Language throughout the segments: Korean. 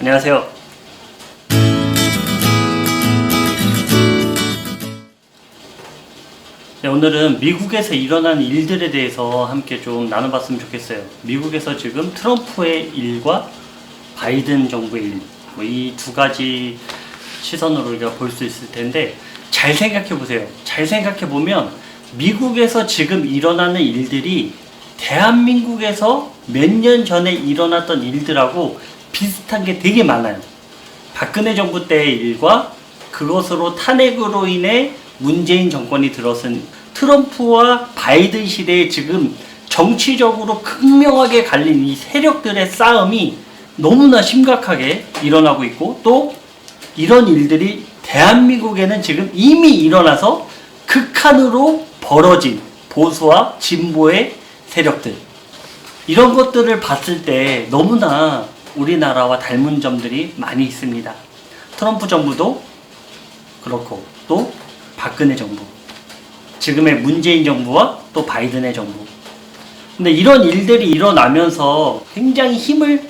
안녕하세요. 네, 오늘은 미국에서 일어난 일들에 대해서 함께 좀 나눠봤으면 좋겠어요. 미국에서 지금 트럼프의 일과 바이든 정부의 일, 뭐 이 두 가지 시선으로 우리가 볼 수 있을 텐데 잘 생각해 보세요. 잘 생각해 보면 미국에서 지금 일어나는 일들이 대한민국에서 몇 년 전에 일어났던 일들하고 비슷한 게 되게 많아요. 박근혜 정부 때의 일과 그것으로 탄핵으로 인해 문재인 정권이 들어선 트럼프와 바이든 시대에 지금 정치적으로 극명하게 갈린 이 세력들의 싸움이 너무나 심각하게 일어나고 있고 또 이런 일들이 대한민국에는 지금 이미 일어나서 극한으로 벌어진 보수와 진보의 세력들 이런 것들을 봤을 때 너무나 우리나라와 닮은 점들이 많이 있습니다. 트럼프 정부도 그렇고 또 박근혜 정부 지금의 문재인 정부와 또 바이든의 정부 근데 이런 일들이 일어나면서 굉장히 힘을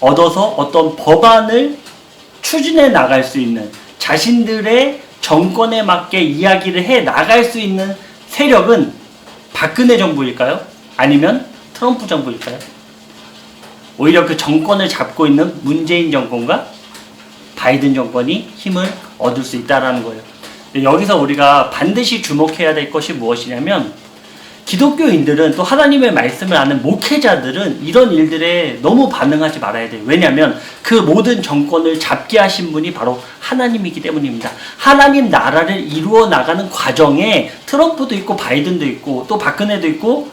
얻어서 어떤 법안을 추진해 나갈 수 있는 자신들의 정권에 맞게 이야기를 해 나갈 수 있는 세력은 박근혜 정부일까요? 아니면 트럼프 정부일까요? 오히려 그 정권을 잡고 있는 문재인 정권과 바이든 정권이 힘을 얻을 수 있다라는 거예요. 여기서 우리가 반드시 주목해야 될 것이 무엇이냐면 기독교인들은 또 하나님의 말씀을 아는 목회자들은 이런 일들에 너무 반응하지 말아야 돼요. 왜냐하면 그 모든 정권을 잡게 하신 분이 바로 하나님이기 때문입니다. 하나님 나라를 이루어 나가는 과정에 트럼프도 있고 바이든도 있고 또 박근혜도 있고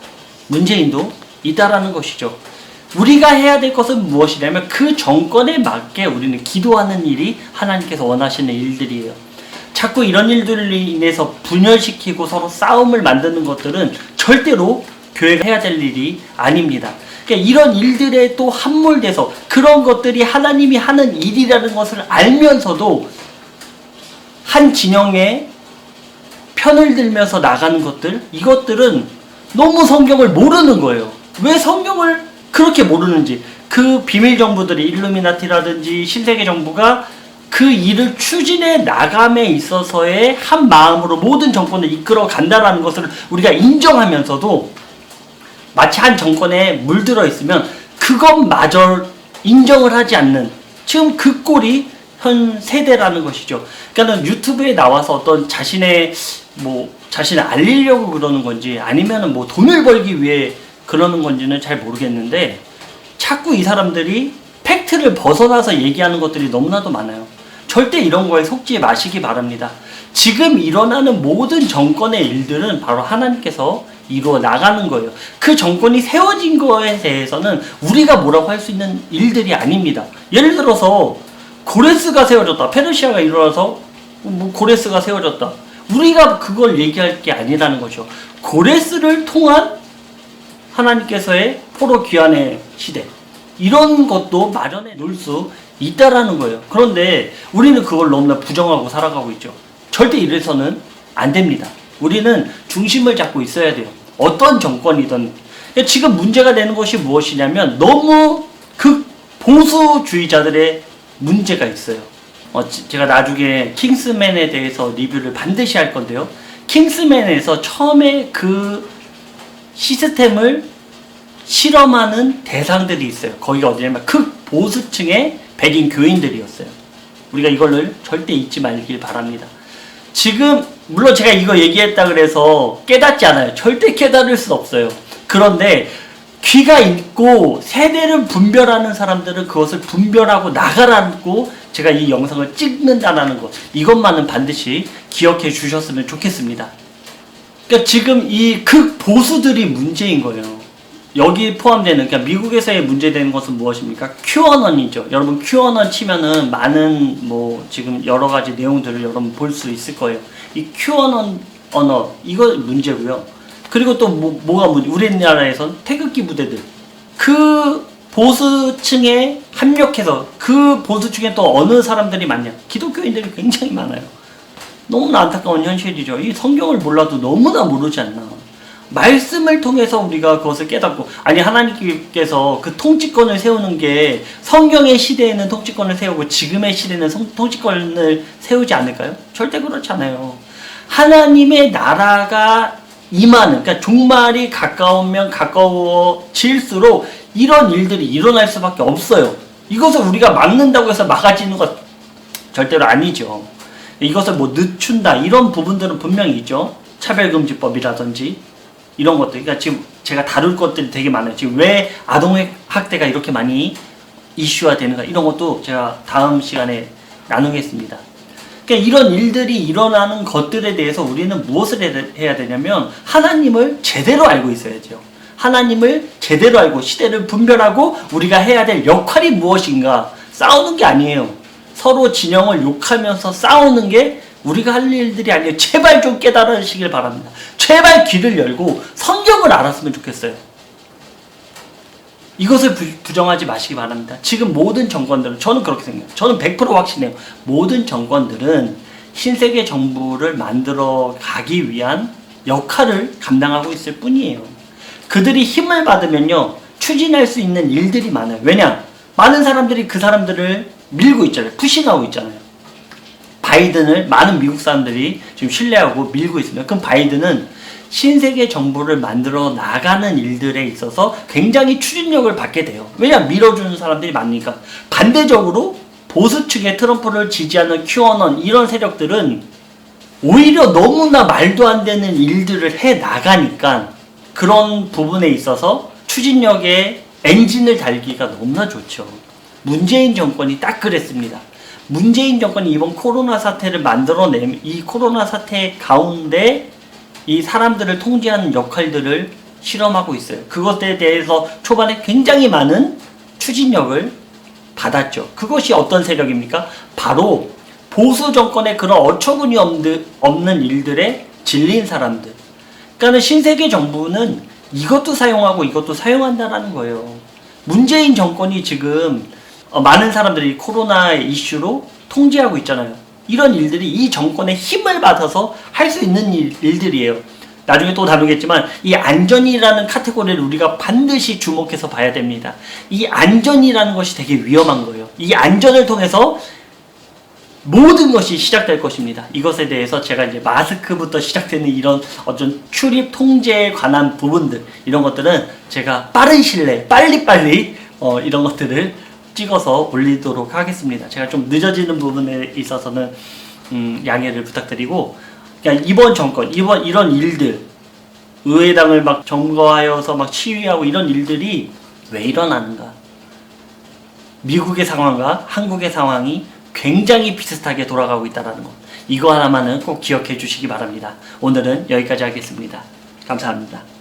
문재인도 있다라는 것이죠. 우리가 해야 될 것은 무엇이냐면 그 정권에 맞게 우리는 기도하는 일이 하나님께서 원하시는 일들이에요. 자꾸 이런 일들로 인해서 분열시키고 서로 싸움을 만드는 것들은 절대로 교회가 해야 될 일이 아닙니다. 그러니까 이런 일들에 또 함몰돼서 그런 것들이 하나님이 하는 일이라는 것을 알면서도 한 진영의 편을 들면서 나가는 것들 이것들은 너무 성경을 모르는 거예요. 왜 성경을 그렇게 모르는지 그 비밀 정부들이 일루미나티라든지 신세계 정부가 그 일을 추진해 나감에 있어서의 한 마음으로 모든 정권을 이끌어 간다라는 것을 우리가 인정하면서도 마치 한 정권에 물들어 있으면 그것마저 인정을 하지 않는 지금 그 꼴이 현 세대라는 것이죠. 그러니까 유튜브에 나와서 어떤 자신의 뭐 자신을 알리려고 그러는 건지 아니면은 뭐 돈을 벌기 위해 그러는 건지는 잘 모르겠는데 자꾸 이 사람들이 팩트를 벗어나서 얘기하는 것들이 너무나도 많아요. 절대 이런 거에 속지 마시기 바랍니다. 지금 일어나는 모든 정권의 일들은 바로 하나님께서 이루어 나가는 거예요. 그 정권이 세워진 거에 대해서는 우리가 뭐라고 할 수 있는 일들이 아닙니다. 예를 들어서 고레스가 세워졌다. 페르시아가 일어나서 뭐 고레스가 세워졌다. 우리가 그걸 얘기할 게 아니라는 거죠. 고레스를 통한 하나님께서의 포로 귀환의 시대. 이런 것도 마련해 놓을 수 있다라는 거예요. 그런데 우리는 그걸 너무나 부정하고 살아가고 있죠. 절대 이래서는 안 됩니다. 우리는 중심을 잡고 있어야 돼요. 어떤 정권이든. 지금 문제가 되는 것이 무엇이냐면 너무 극 보수주의자들의 문제가 있어요. 어, 지- 제가 나중에 킹스맨에 대해서 리뷰를 반드시 할 건데요. 킹스맨에서 처음에 그 시스템을 실험하는 대상들이 있어요. 거기가 어디냐면 극보수층의 백인 교인들이었어요. 우리가 이거를 절대 잊지 말길 바랍니다. 지금 물론 제가 이거 얘기했다 그래서 깨닫지 않아요. 절대 깨달을 수 없어요. 그런데 귀가 있고 세대를 분별하는 사람들은 그것을 분별하고 나가라고 제가 이 영상을 찍는다라는 것 이것만은 반드시 기억해 주셨으면 좋겠습니다. 그러니까 지금 이 극보수들이 문제인 거예요. 여기 포함되는 그러니까 미국에서의 문제되는 것은 무엇입니까? 큐어넌이죠. 여러분 큐어넌 치면은 많은 뭐 지금 여러 가지 내용들을 여러분 볼 수 있을 거예요. 이 큐어넌 언어 이거 문제고요. 그리고 또 뭐, 뭐가 문제? 우리나라에선 태극기 부대들 그 보수층에 합력해서 그 보수층에 또 어느 사람들이 많냐? 기독교인들이 굉장히 많아요. 너무나 안타까운 현실이죠. 이 성경을 몰라도 너무나 모르지 않나. 말씀을 통해서 우리가 그것을 깨닫고 아니 하나님께서 그 통치권을 세우는 게 성경의 시대에는 통치권을 세우고 지금의 시대는 성- 통치권을 세우지 않을까요? 절대 그렇지 않아요. 하나님의 나라가 임하는 그러니까 종말이 가까우면 가까워질수록 이런 일들이 일어날 수밖에 없어요. 이것을 우리가 막는다고 해서 막아지는 것 절대로 아니죠. 이것을 뭐 늦춘다 이런 부분들은 분명히 있죠. 차별금지법이라든지 이런 것들. 그러니까 지금 제가 다룰 것들이 되게 많아요. 지금 왜 아동학대가 이렇게 많이 이슈화 되는가 이런 것도 제가 다음 시간에 나누겠습니다. 그러니까 이런 일들이 일어나는 것들에 대해서 우리는 무엇을 해- 해야 되냐면 하나님을 제대로 알고 있어야죠. 하나님을 제대로 알고 시대를 분별하고 우리가 해야 될 역할이 무엇인가 싸우는 게 아니에요. 서로 진영을 욕하면서 싸우는 게 우리가 할 일들이 아니에요. 제발 좀 깨달으시길 바랍니다. 제발 귀를 열고 성경을 알았으면 좋겠어요. 이것을 부, 부정하지 마시기 바랍니다. 지금 모든 정권들은 저는 그렇게 생각해요. 저는 100% 확신해요. 모든 정권들은 신세계 정부를 만들어 가기 위한 역할을 감당하고 있을 뿐이에요. 그들이 힘을 받으면요 추진할 수 있는 일들이 많아요. 왜냐? 많은 사람들이 그 사람들을 밀고 있잖아요. 푸싱하고 있잖아요. 바이든을 많은 미국 사람들이 지금 신뢰하고 밀고 있습니다. 그럼 바이든은 신세계 정부를 만들어 나가는 일들에 있어서 굉장히 추진력을 받게 돼요. 왜냐 밀어주는 사람들이 많으니까. 반대적으로 보수 측의 트럼프를 지지하는 큐어넌 이런 세력들은 오히려 너무나 말도 안 되는 일들을 해 나가니까 그런 부분에 있어서 추진력의 엔진을 달기가 너무나 좋죠. 문재인 정권이 딱 그랬습니다. 문재인 정권이 이번 코로나 사태를 만들어낸 이 코로나 사태 가운데 이 사람들을 통제하는 역할들을 실험하고 있어요. 그것에 대해서 초반에 굉장히 많은 추진력을 받았죠. 그것이 어떤 세력입니까? 바로 보수 정권의 그런 어처구니 없는, 일들에 질린 사람들. 그러니까 신세계 정부는 이것도 사용하고 이것도 사용한다라는 거예요. 문재인 정권이 지금 어, 많은 사람들이 코로나 이슈로 통제하고 있잖아요. 이런 일들이 이 정권의 힘을 받아서 할 수 있는 일, 일들이에요. 나중에 또 다루겠지만 이 안전이라는 카테고리를 우리가 반드시 주목해서 봐야 됩니다. 이 안전이라는 것이 되게 위험한 거예요. 이 안전을 통해서 모든 것이 시작될 것입니다. 이것에 대해서 제가 이제 마스크부터 시작되는 이런 어떤 출입 통제에 관한 부분들 이런 것들은 제가 빠른 내에 빨리빨리 어, 이런 것들을 찍어서 올리도록 하겠습니다. 제가 좀 늦어지는 부분에 있어서는 음, 양해를 부탁드리고 그냥 이번 정권 이번 이런 일들 의회당을 막 점거하여서 막 시위하고 이런 일들이 왜 일어나는가? 미국의 상황과 한국의 상황이 굉장히 비슷하게 돌아가고 있다는 것. 이거 하나만은 꼭 기억해 주시기 바랍니다. 오늘은 여기까지 하겠습니다. 감사합니다.